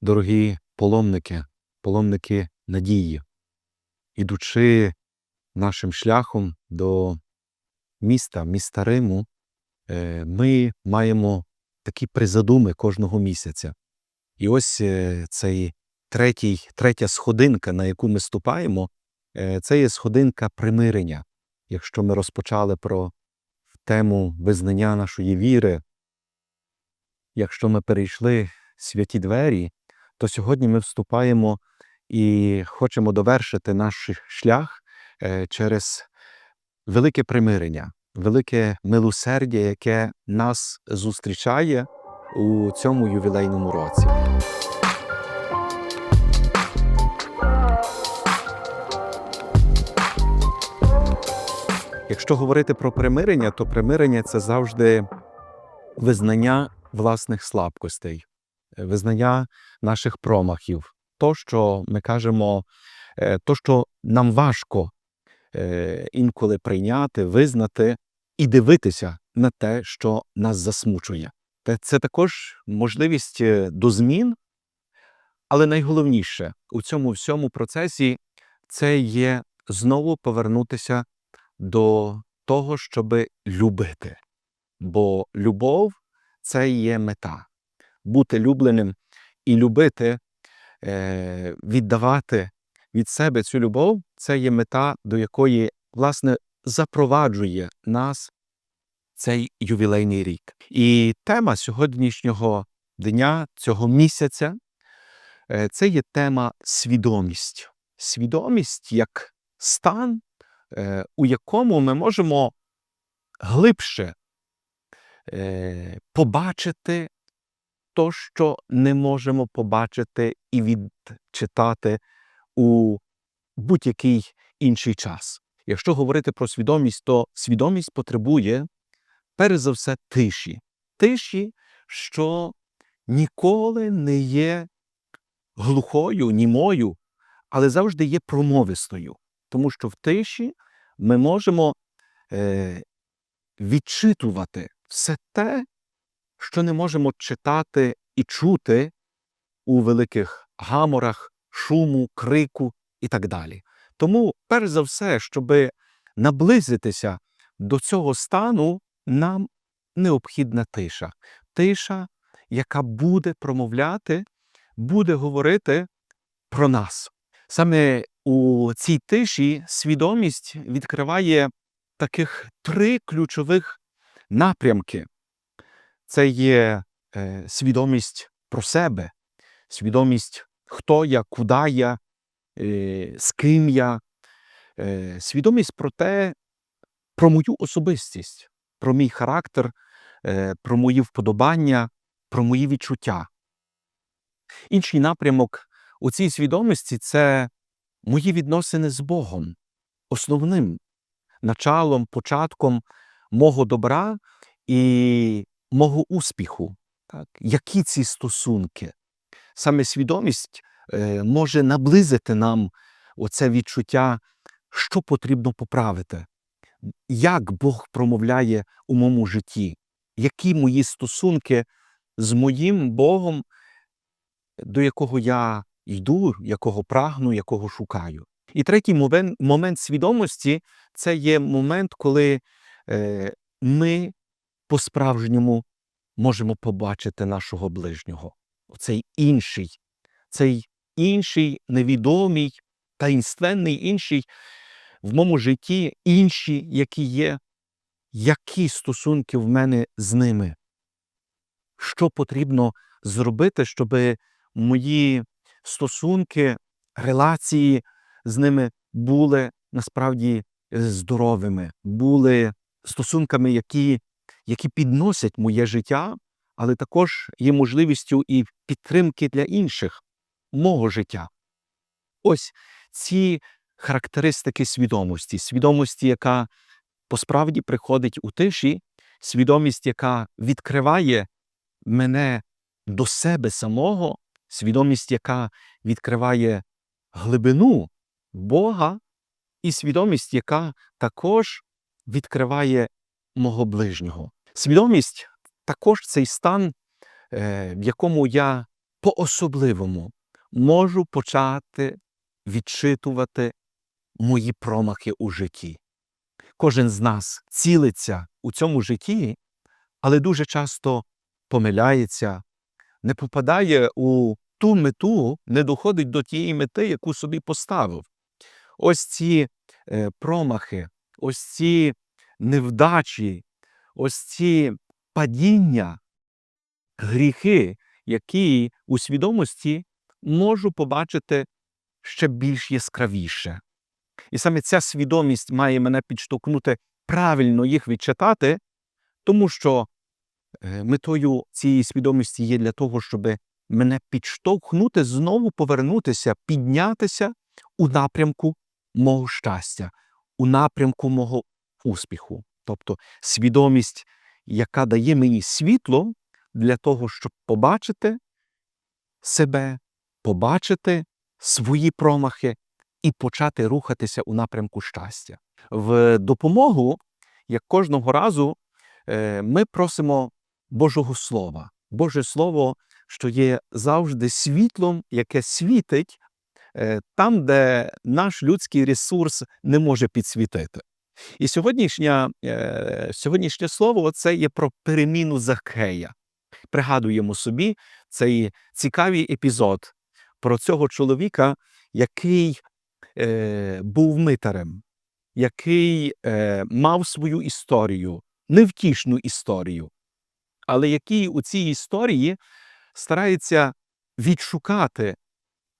Дорогі паломники, паломники надії, ідучи нашим шляхом до міста, міста Риму, е, ми маємо такі призадуми кожного місяця. І ось е, цей третій, третя сходинка, на яку ми ступаємо, е, це є сходинка примирення. Якщо ми розпочали про тему визнання нашої віри, якщо ми перейшли святі двері, то сьогодні ми вступаємо і хочемо довершити наш шлях е, через велике примирення, велике милосердя, яке нас зустрічає у цьому ювілейному році. Якщо говорити про примирення, то примирення це завжди визнання власних слабкостей, визнання наших промахів, то, що ми кажемо, е, то, що нам важко е, інколи прийняти, визнати і дивитися на те, що нас засмучує. Це також можливість е, до змін, але найголовніше у цьому всьому процесі це є знову повернутися до того, щоб любити. Бо любов це є мета. Бути любленим і любити, е, віддавати від себе цю любов це є мета, до якої, власне, запроваджує нас цей ювілейний рік. І тема сьогоднішнього дня, цього місяця, е, це є тема свідомість. Свідомість як стан, е, у якому ми можемо глибше побачити то, що не можемо побачити і відчитати у будь-який інший час. Якщо говорити про свідомість, то свідомість потребує перш за все тиші. Тиші, що ніколи не є глухою, німою, але завжди є промовистою. Тому що в тиші ми можемо е, відчитувати все те, що не можемо читати і чути у великих гаморах, шуму, крику і так далі. Тому, перш за все, щоб наблизитися до цього стану, нам необхідна тиша. Тиша, яка буде промовляти, буде говорити про нас. Саме у цій тиші свідомість відкриває таких три ключових напрямки. Це є е, свідомість про себе, свідомість, хто я, куди я, е, з ким я, е, свідомість про те, про мою особистість, про мій характер, про мої вподобання, про мої відчуття. Інший напрямок у цій свідомості це мої відносини з Богом, основним началом, початком мого добра і мого успіху. Так? Які ці стосунки? Саме свідомість е, може наблизити нам оце відчуття, що потрібно поправити, як Бог промовляє у моєму житті, які мої стосунки з моїм Богом, до якого я йду, якого прагну, якого шукаю. І третій момент, момент свідомості це є момент, коли е, ми по-справжньому можемо побачити нашого ближнього. Цей інший, цей інший невідомий, таїнственний інший в моєму житті, інші, які є, які стосунки в мене з ними. Що потрібно зробити, щоб мої стосунки, релації з ними були насправді е, здоровими, були стосунками, які, які підносять моє життя, але також є можливістю і підтримки для інших мого життя. Ось ці характеристики свідомості, свідомості, яка посправді приходить у тиші, свідомість, яка відкриває мене до себе самого, свідомість, яка відкриває глибину Бога, і свідомість, яка також відкриває мого ближнього. Свідомість також цей стан, е, в якому я по-особливому можу почати відчитувати мої промахи у житті. Кожен з нас цілиться у цьому житті, але дуже часто помиляється, не попадає у ту мету, не доходить до тієї мети, яку собі поставив. Ось ці е, промахи, ось ці невдачі, ось ці падіння, гріхи, які у свідомості можу побачити ще більш яскравіше. І саме ця свідомість має мене підштовхнути правильно їх відчитати, тому що е, метою цієї свідомості є для того, щоб мене підштовхнути, знову повернутися, піднятися у напрямку мого щастя, у напрямку мого успіху. Тобто свідомість, яка дає мені світло для того, щоб побачити себе, побачити свої промахи і почати рухатися у напрямку щастя. В допомогу, як кожного разу, е, ми просимо Божого Слова. Боже Слово, що є завжди світлом, яке світить е, там, де наш людський ресурс не може підсвітити. І сьогоднішня, е, сьогоднішнє слово це є про переміну Захея. Пригадуємо собі цей цікавий епізод про цього чоловіка, який е, був митарем, який е, мав свою історію, невтішну історію, але який у цій історії старається відшукати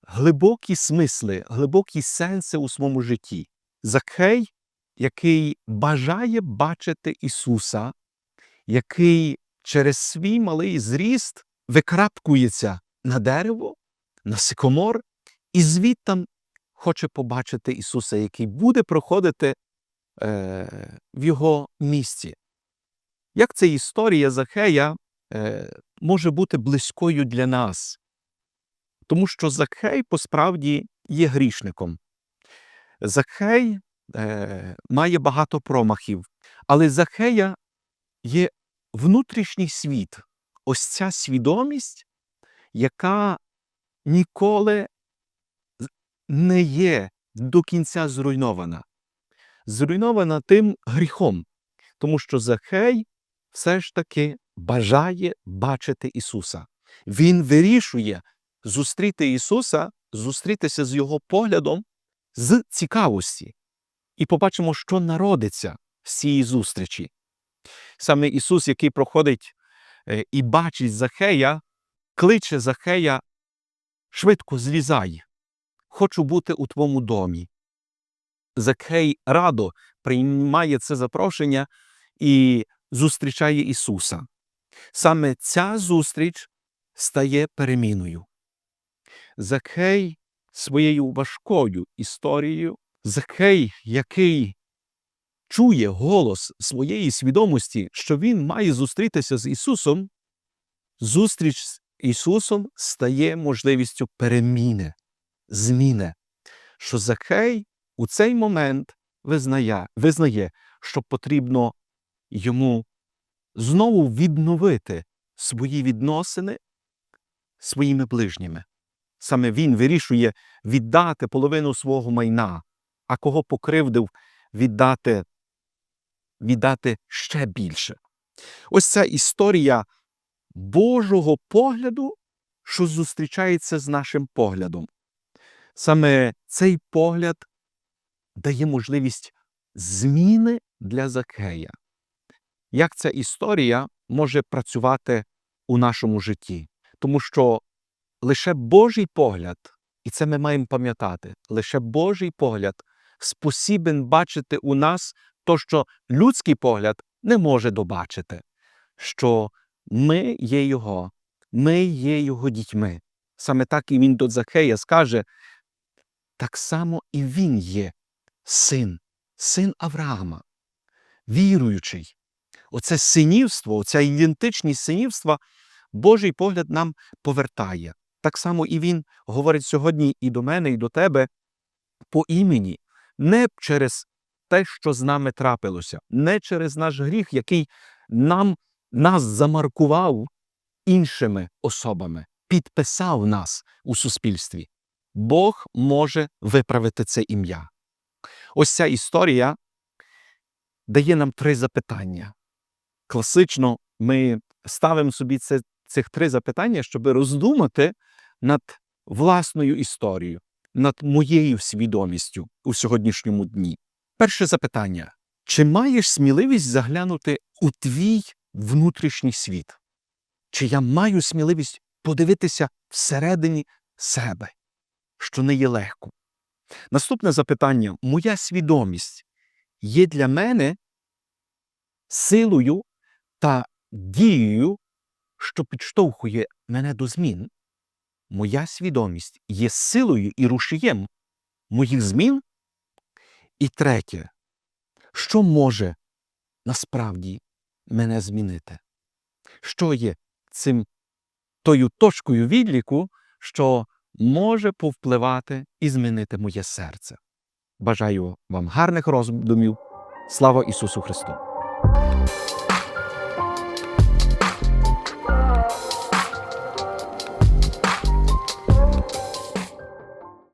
глибокі смисли, глибокі сенси у своєму житті. Закхей, який бажає бачити Ісуса, який через свій малий зріст викрапкується на дерево, на сикомор, і звідтам хоче побачити Ісуса, який буде проходити е, в його місці. Як ця історія Захея е, може бути близькою для нас? Тому що Захей посправді є грішником. Захей е, має багато промахів, але Захея є внутрішній світ, ось ця свідомість, яка ніколи не є до кінця зруйнована. Зруйнована тим гріхом, тому що Захей все ж таки бажає бачити Ісуса. Він вирішує зустріти Ісуса, зустрітися з Його поглядом з цікавості. І побачимо, що народиться з цієї зустрічі. Саме Ісус, який проходить е, і бачить Захея, кличе Захея, швидко злізай, хочу бути у твоєму домі. Захей радо приймає це запрошення і зустрічає Ісуса. Саме ця зустріч стає переміною. Захей своєю важкою історією, Захей, який чує голос своєї свідомості, що він має зустрітися з Ісусом, зустріч з Ісусом стає можливістю переміни, зміни, що Захей у цей момент визнає, визнає, що потрібно йому знову відновити свої відносини своїми ближніми. Саме він вирішує віддати половину свого майна, а кого покривдив, віддати, віддати ще більше. Ось ця історія Божого погляду, що зустрічається з нашим поглядом. Саме цей погляд дає можливість зміни для Закея. Як ця історія може працювати у нашому житті? Тому що лише Божий погляд, і це ми маємо пам'ятати, лише Божий погляд спосібен бачити у нас то, що людський погляд не може добачити, що ми є Його, ми є Його дітьми. Саме так і він до Захея скаже, так само і він є син, син Авраама, віруючий. Оце синівство, оця ідентичність синівства, Божий погляд нам повертає. Так само і Він говорить сьогодні і до мене, і до тебе по імені, не через те, що з нами трапилося, не через наш гріх, який нам, нас замаркував іншими особами, підписав нас у суспільстві. Бог може виправити це ім'я. Ось ця історія дає нам три запитання. Класично ми ставимо собі це, цих три запитання, щоб роздумати над власною історією, над моєю свідомістю у сьогоднішньому дні. Перше запитання: чи маєш сміливість заглянути у твій внутрішній світ? Чи я маю сміливість подивитися всередині себе, що не є легко? Наступне запитання: моя свідомість є для мене силою та дією, що підштовхує мене до змін? Моя свідомість є силою і рушієм моїх змін? І третє, що може насправді мене змінити? Що є цим тою точкою відліку, що може повпливати і змінити моє серце? Бажаю вам гарних роздумів. Слава Ісусу Христу!